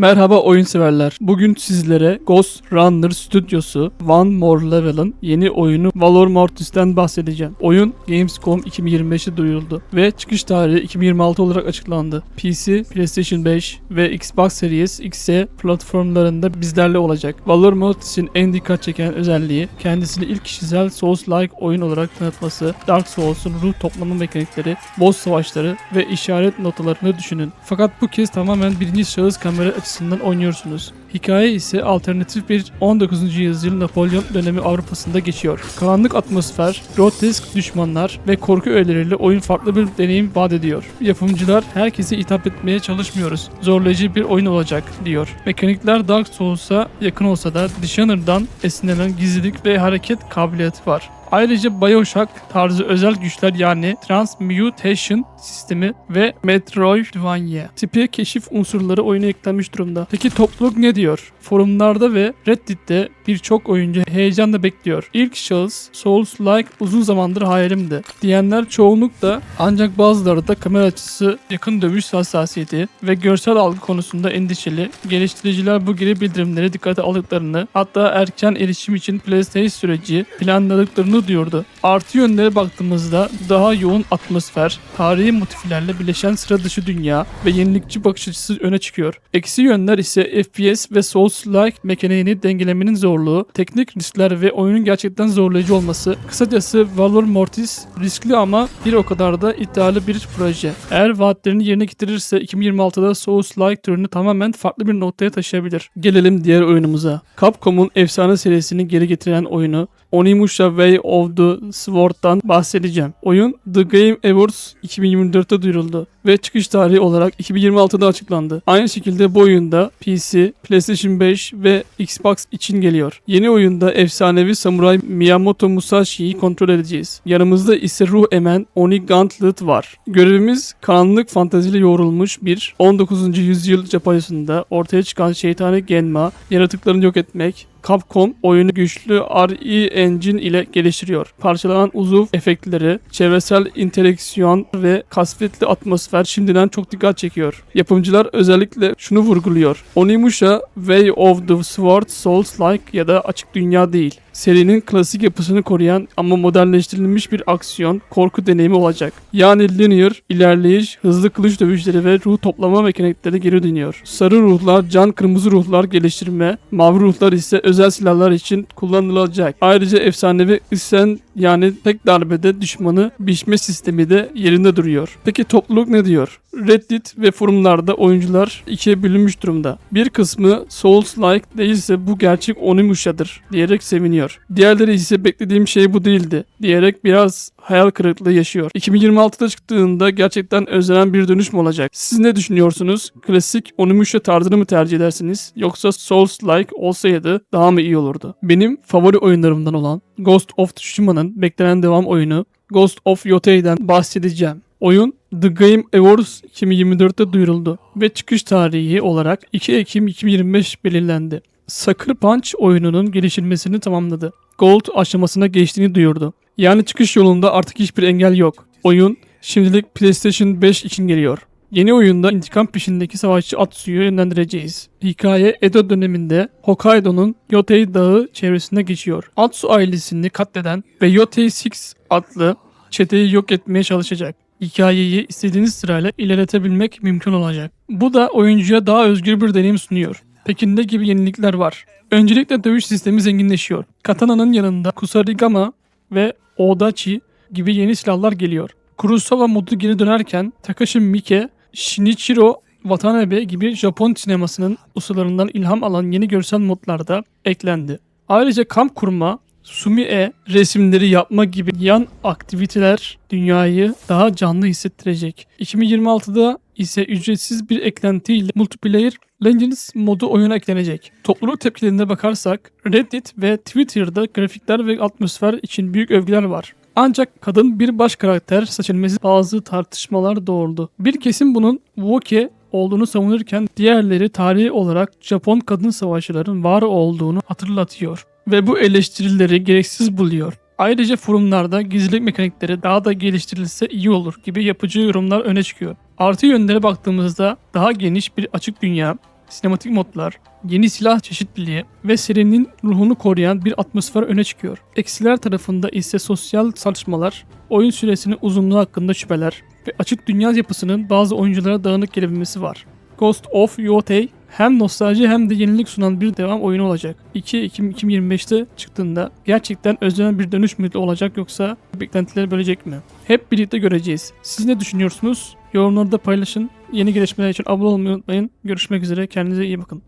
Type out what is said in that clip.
Merhaba oyun severler. Bugün sizlere Ghost Runner Studios'u One More Level'ın yeni oyunu Valor Mortis'ten bahsedeceğim. Oyun Gamescom 2025'te duyuruldu ve çıkış tarihi 2026 olarak açıklandı. PC, PlayStation 5 ve Xbox Series X'e platformlarında bizlerle olacak. Valor Mortis'in en dikkat çeken özelliği kendisini ilk kişisel Souls-like oyun olarak tanıtması, Dark Souls'un ruh toplama mekanikleri, boss savaşları ve işaret notalarını düşünün. Fakat bu kez tamamen birinci şahıs kamera açısından oynuyorsunuz. Hikaye ise alternatif bir 19. yüzyıl Napolyon dönemi Avrupa'sında geçiyor. Karanlık atmosfer, grotesk düşmanlar ve korku öğeleriyle oyun farklı bir deneyim vaat ediyor. Yapımcılar herkese hitap etmeye çalışmıyoruz. Zorlayıcı bir oyun olacak diyor. Mekanikler Dark Souls'a yakın olsa da Dishonored'dan esinlenen gizlilik ve hareket kabiliyeti var. Ayrıca Bioshock tarzı özel güçler yani Transmutation sistemi ve Metroidvania tipi keşif unsurları oyuna eklenmiş durumda. Peki topluluk ne diyor? Forumlarda ve Reddit'te birçok oyuncu heyecanla bekliyor. İlk şahıs Souls-like uzun zamandır hayalimdi diyenler çoğunlukla ancak bazıları da kamera açısı, yakın dövüş hassasiyeti ve görsel algı konusunda endişeli. Geliştiriciler bu geri bildirimleri dikkate aldıklarını hatta erken erişim için PlayStation süreci planladıklarını duyurdu. Artı yönlere baktığımızda daha yoğun atmosfer, tarihi motiflerle birleşen sıra dışı dünya ve yenilikçi bakış açısı öne çıkıyor. Eksi yönler ise FPS ve Souls-like mekaniğini dengelemenin zorluğu, teknik riskler ve oyunun gerçekten zorlayıcı olması. Kısacası Valor Mortis riskli ama bir o kadar da iddialı bir proje. Eğer vaatlerini yerine getirirse 2026'da Souls-like türünü tamamen farklı bir noktaya taşıyabilir. Gelelim diğer oyunumuza. Capcom'un efsane serisini geri getiren oyunu Onimusha Way of the Sword'dan bahsedeceğim. Oyun The Game Awards 2024'te duyuruldu ve çıkış tarihi olarak 2026'da açıklandı. Aynı şekilde bu oyunda PC, PlayStation 5 ve Xbox için geliyor. Yeni oyunda efsanevi samuray Miyamoto Musashi'yi kontrol edeceğiz. Yanımızda ise ruh emen Oni Gauntlet var. Görevimiz karanlık fanteziyle yoğrulmuş bir 19. yüzyıl Japonya'sında ortaya çıkan şeytani Genma, yaratıklarını yok etmek, Capcom oyunu güçlü RE Engine ile geliştiriyor. Parçalanan uzuv efektleri, çevresel interaksiyon ve kasvetli atmosfer şimdiden çok dikkat çekiyor. Yapımcılar özellikle şunu vurguluyor. Onimusha Way of the Sword Souls-like ya da açık dünya değil. Serinin klasik yapısını koruyan ama modernleştirilmiş bir aksiyon, korku deneyimi olacak. Yani linear, ilerleyiş, hızlı kılıç dövüşleri ve ruh toplama mekanikleri geri dönüyor. Sarı ruhlar, can kırmızı ruhlar geliştirme, mavi ruhlar ise özel silahlar için kullanılacak. Ayrıca efsanevi isen yani tek darbede düşmanı biçme sistemi de yerinde duruyor. Peki topluluk ne diyor? Reddit ve forumlarda oyuncular ikiye bölünmüş durumda. Bir kısmı Souls-like değilse bu gerçek Onimusha'dır diyerek seviniyor. Diğerleri ise beklediğim şey bu değildi diyerek biraz hayal kırıklığı yaşıyor. 2026'da çıktığında gerçekten özlenen bir dönüş mü olacak? Siz ne düşünüyorsunuz? Klasik Onimusha tarzını mı tercih edersiniz? Yoksa Souls-like olsaydı daha mı iyi olurdu? Benim favori oyunlarımdan olan Ghost of Tsushima'nın beklenen devam oyunu Ghost of Yotei'den bahsedeceğim. Oyun The Game Awards 2024'te duyuruldu ve çıkış tarihi olarak 2 Ekim 2025 belirlendi. Sucker Punch oyununun geliştirmesini tamamladı. Gold aşamasına geçtiğini duyurdu. Yani çıkış yolunda artık hiçbir engel yok. Oyun şimdilik PlayStation 5 için geliyor. Yeni oyunda intikam peşindeki savaşçı Atsu'yu yönlendireceğiz. Hikaye Edo döneminde Hokkaido'nun Yotei Dağı çevresinde geçiyor. Atsu ailesini katleden ve Yotei Six adlı çeteyi yok etmeye çalışacak. Hikayeyi istediğiniz sırayla ilerletebilmek mümkün olacak. Bu da oyuncuya daha özgür bir deneyim sunuyor. Peki ne gibi yenilikler var? Öncelikle dövüş sistemi zenginleşiyor. Katana'nın yanında Kusarigama ve Odachi gibi yeni silahlar geliyor. Kurosawa modu geri dönerken Takashi Miike, Shinichiro Watanabe gibi Japon sinemasının ustalarından ilham alan yeni görsel modlarda eklendi. Ayrıca kamp kurma, sumi-e resimleri yapma gibi yan aktiviteler dünyayı daha canlı hissettirecek. 2026'da ise ücretsiz bir eklentiyle multiplayer Legends modu oyuna eklenecek. Topluluk tepkilerine bakarsak Reddit ve Twitter'da grafikler ve atmosfer için büyük övgüler var. Ancak kadın bir baş karakter seçilmesi bazı tartışmalar doğurdu. Bir kesim bunun Woke olduğunu savunurken diğerleri tarihi olarak Japon kadın savaşçıların var olduğunu hatırlatıyor ve bu eleştirileri gereksiz buluyor. Ayrıca forumlarda gizlilik mekanikleri daha da geliştirilse iyi olur gibi yapıcı yorumlar öne çıkıyor. Artı yönlere baktığımızda daha geniş bir açık dünya, sinematik modlar, yeni silah çeşitliliği ve serinin ruhunu koruyan bir atmosfer öne çıkıyor. Eksiler tarafında ise sosyal tartışmalar, oyun süresinin uzunluğu hakkında şüpheler ve açık dünya yapısının bazı oyunculara dağınık gelebilmesi var. Ghost of Yotei hem nostalji hem de yenilik sunan bir devam oyunu olacak. 2 Ekim 2025'te çıktığında gerçekten özlenen bir dönüş mü olacak yoksa beklentileri bölecek mi? Hep birlikte göreceğiz. Siz ne düşünüyorsunuz? Yorumlarda paylaşın. Yeni gelişmeler için abone olmayı unutmayın. Görüşmek üzere. Kendinize iyi bakın.